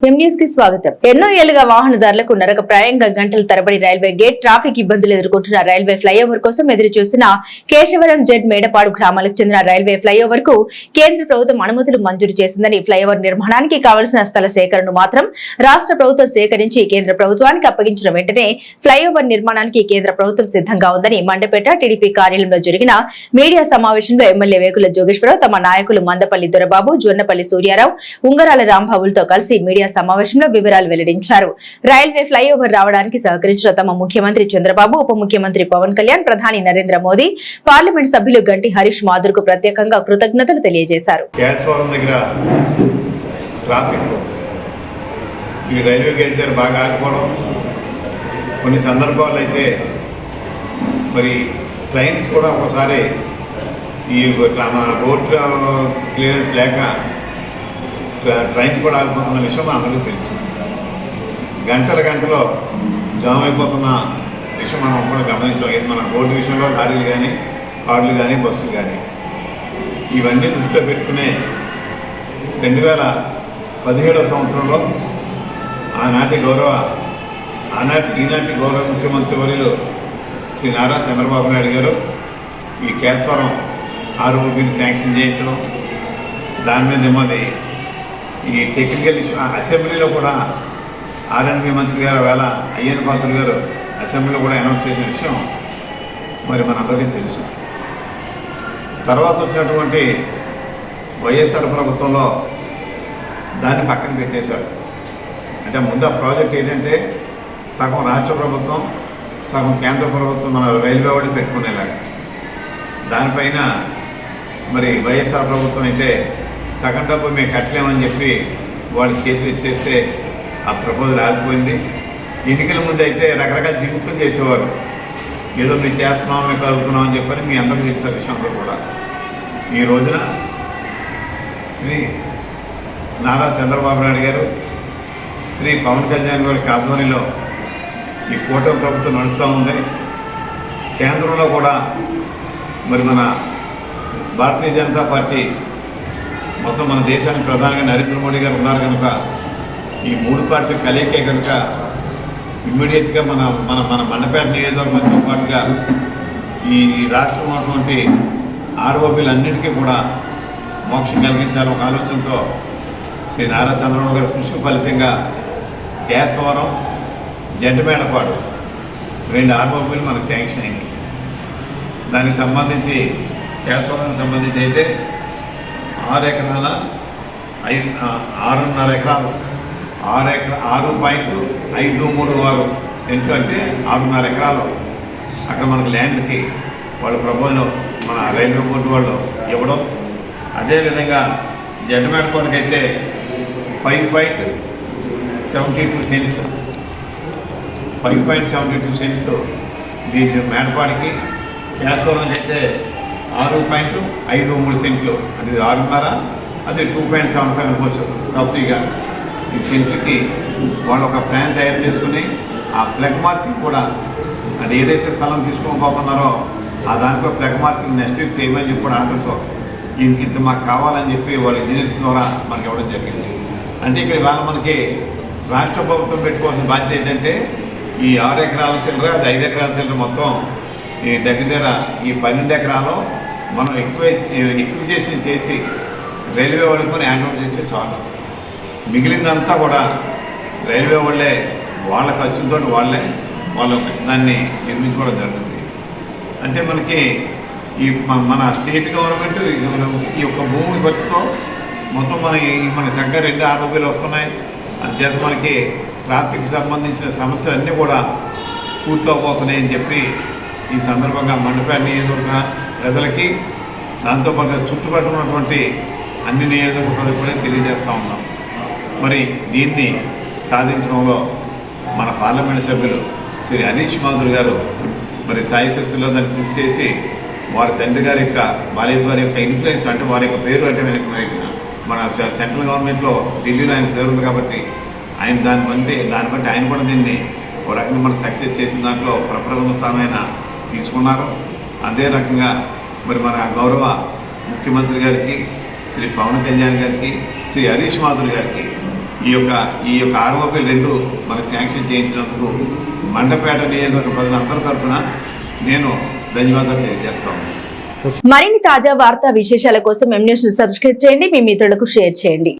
స్వాగతం. ఎన్నో ఏళ్ళుగా వాహనదారులకు నరక ప్రాయంగా గంటల తరబడి రైల్వే గేట్ ట్రాఫిక్ ఇబ్బందులు ఎదుర్కొంటున్న రైల్వే ఫ్లైఓవర్ కోసం ఎదురు చూస్తున్న కేశవరం జెడ్ మేడపాడు గ్రామాలకు చెందిన రైల్వే ఫ్లైఓవర్కు కేంద్ర ప్రభుత్వం అనుమతులు మంజూరు చేసిందని ఫ్లైఓవర్ నిర్మాణానికి కావలసిన స్థల సేకరణను మాత్రం రాష్ట్ర ప్రభుత్వం సేకరించి కేంద్ర ప్రభుత్వానికి అప్పగించిన వెంటనే ఫ్లైఓవర్ నిర్మాణానికి కేంద్ర ప్రభుత్వం సిద్ధంగా ఉందని మండపేట టీడీపీ కార్యాలయంలో జరిగిన మీడియా సమావేశంలో ఎమ్మెల్యే వేకుల జోగేశ్వరరావు తమ నాయకులు మందపల్లి దొరబాబు జొన్నపల్లి సూర్యారావు ఉంగరాల రాంబాబులతో కలిసి మీడియా మీడియా సమావేశంలో వివరాలు వెల్లడించారు. రైల్వే ఫ్లైఓవర్ రావడానికి సహకరించిన తమ ముఖ్యమంత్రి చంద్రబాబు ఉప ముఖ్యమంత్రి పవన్ కళ్యాణ్ ప్రధాని నరేంద్ర మోదీ పార్లమెంట్ సభ్యులు గంటి హరీష్ మాధుర్కు ప్రత్యేకంగా కృతజ్ఞతలు తెలియజేశారు. ఈ రైల్వే గేట్ దగ్గర బాగా ఆగిపోవడం కొన్ని సందర్భాల్లో అయితే మరి ట్రైన్స్ కూడా ఒకసారి ఈ మన రోడ్ క్లియరెన్స్ లేక ట్ర- కూడా ఆగిపోతున్న విషయం మనందరికీ తెలుసు. గంటల గంటలో జామ్ అయిపోతున్న విషయం మనం కూడా గమనించాం ఇది మన రోడ్డు విషయంలో లారీలు కానీ కార్లు కానీ బస్సులు కానీ ఇవన్నీ దృష్టిలో పెట్టుకునే రెండు వేల పదిహేడవ సంవత్సరంలో ఆనాటి గౌరవ ఆనాటి ఈనాటి గౌరవ ముఖ్యమంత్రి వర్యులు శ్రీ నారా చంద్రబాబు నాయుడు గారు ఈ కేశవరం ఆరోగ్యని శాంక్షన్ చేయించడం దాని మీద నిమ్మది ఈ టెక్నికల్ ఇష్యూ అసెంబ్లీలో కూడా ఆర్ఎన్బి మంత్రి గారు వేళ అయ్యన్ పాత్రుడు గారు అసెంబ్లీలో కూడా అనౌన్స్ చేసిన విషయం మరి మనందరికీ తెలుసు. తర్వాత వచ్చినటువంటి వైఎస్ఆర్ ప్రభుత్వంలో దాన్ని పక్కన పెట్టేశారు. అంటే ముందు ఆ ప్రాజెక్ట్ ఏంటంటే సగం రాష్ట్ర ప్రభుత్వం సగం కేంద్ర ప్రభుత్వం మన రైల్వే వాళ్ళు పెట్టుకునేలాగా. దానిపైన మరి వైఎస్ఆర్ ప్రభుత్వం అయితే సగం డబ్బు మేము కట్టలేమని చెప్పి వాళ్ళు చేతులు ఇచ్చేస్తే ఆ ప్రపోజల్ ఆగిపోయింది ఎన్నికల ముందు అయితే రకరకాల జిమ్ముకులు చేసేవారు. ఏదో మేము చేస్తున్నాం మేము కలుగుతున్నాం అని చెప్పని మీ అందరికీ తెలిసిన విషయంలో కూడా. ఈ రోజున శ్రీ నారా చంద్రబాబు నాయుడు గారు శ్రీ పవన్ కళ్యాణ్ గారికి ఆధ్వర్యంలో ఈ కూటమి ప్రభుత్వం నడుస్తూ ఉంది. కేంద్రంలో కూడా మరి మన భారతీయ జనతా పార్టీ మొత్తం మన దేశానికి ప్రధానంగా నరేంద్ర మోడీ గారు ఉన్నారు కనుక ఈ మూడు పార్టీలు కలయికే కనుక ఇమ్మీడియట్గా మన మన మన మండపేట నియోజకవర్గంతో పాటుగా ఈ రాష్ట్రంలో ఉన్నటువంటి ఆర్ఓపీలన్నిటికీ కూడా మోక్షం కలిగించాలి ఒక ఆలోచనతో శ్రీ నారా చంద్రబాబు గారి కృషి ఫలితంగా కేశవరం జంటమేడపాడు రెండు ఆర్ఓపీలు మనకు శాంక్షన్ అయింది దానికి సంబంధించి కేశవరానికి సంబంధించి అయితే ఆరు ఎకరాల ఐదు ఆరున్నర ఎకరాలు. ఆరు ఎకర ఆరు పాయింట్ ఐదు మూడు ఆరు సెంట్లు అంటే ఆరున్నర ఎకరాలు. అక్కడ మనకు ల్యాండ్కి వాళ్ళ ప్రభుత్వం మన రైల్వే బోర్డు వాళ్ళు ఇవ్వడం. అదేవిధంగా జడ్మేడకోటకి అయితే five point seventy two cents. Five point seventy two cents దీని మేడపాడికి. కేశవరం అయితే ఆరు పాయింట్ ఐదు మూడు సెంట్లు. అంటే ఆరున్నర అది టూ పాయింట్ సెవెన్ ఫైవ్ అనుకోవచ్చు. రఫ్లీగా ఈ సెంట్లకి వాళ్ళు ఒక ప్లాన్ తయారు చేసుకుని ఆ ప్లగ్ మార్కింగ్ కూడా అది ఏదైతే స్థలం తీసుకొని పోతున్నారో ఆ దాంట్లో ప్లగ్ మార్కింగ్ నెక్స్ట్ వీక్ చేయమని చెప్పి కూడా ఆర్డర్స్ ఇంత ఇంత మాకు కావాలని చెప్పి వాళ్ళ ఇంజనీర్స్ ద్వారా మనకి ఇవ్వడం జరిగింది. అంటే ఇక్కడ ఇవాళ మనకి రాష్ట్ర ప్రభుత్వం పెట్టుకోవాల్సిన బాధ్యత ఏంటంటే ఈ ఆరు ఎకరాల సిల్లర అది ఐదు ఎకరాల సిల్లర మొత్తం ఈ దగ్గర దగ్గర ఈ పన్నెండు ఎకరాలు మనం ఎక్కువ ఎక్విజేషన్ చేసి రైల్వే వాళ్ళకి మనం హ్యాండ్ ఓవర్ చేస్తే చాలు. మిగిలిందంతా కూడా రైల్వే వాళ్ళే వాళ్ళ ఖర్చులతో వాళ్ళే వాళ్ళు దాన్ని నిర్మించుకోవడం జరుగుతుంది. అంటే మనకి ఈ మన- మన స్టేట్ గవర్నమెంట్ ఈ యొక్క భూమి ఖర్చుతో మొత్తం మన ఈ- మన సంఖ్య రెండు ఆరు రూపాయలు వస్తున్నాయి. అందుచేత మనకి ట్రాఫిక్ సంబంధించిన సమస్యలు అన్నీ కూడా పూర్తవబోతున్నాయి అని చెప్పి ఈ సందర్భంగా మండపేట నియోజకవర్గ ప్రజలకి దాంతోపాటు చుట్టుపక్కల ఉన్నటువంటి అన్ని నియోజకవర్గాలకు కూడా తెలియజేస్తూ ఉన్నాం. మరి దీన్ని సాధించడంలో మన పార్లమెంట్ సభ్యులు శ్రీ హరీష్ మాధురి గారు మరి సాయి శక్తిలో దాన్ని కృషి చేసి వారి తండ్రి గారి యొక్క బాలయ్య గారి యొక్క ఇన్ఫ్లుయెన్స్ అంటే వారి యొక్క పేరు అంటే మనకి మన సెంట్రల్ గవర్నమెంట్లో ఢిల్లీలో ఆయన పేరు ఉంది కాబట్టి ఆయన దాన్ని బట్టి దాన్ని బట్టి ఆయన కూడా దీన్ని ఒక రకంగా మనం సక్సెస్ చేసిన దాంట్లో ప్రప్రథమ స్థానమైన తీసుకున్నారు. అదే రకంగా మరి మన గౌరవ ముఖ్యమంత్రి గారికి శ్రీ పవన్ కళ్యాణ్ గారికి శ్రీ హరీష్ మాధురి గారికి ఈ యొక్క ఈ యొక్క ఆర్ఓపి రెండు మనకు శాంక్షన్ చేయించినందుకు మండపేట నియోజకవర్గ ప్రజలందరి తరఫున నేను ధన్యవాదాలు తెలియజేస్తాను మరిన్ని తాజా వార్తా విశేషాల కోసం ఎం న్యూస్ సబ్స్క్రైబ్ చేయండి. మీ మిత్రులకు షేర్ చేయండి.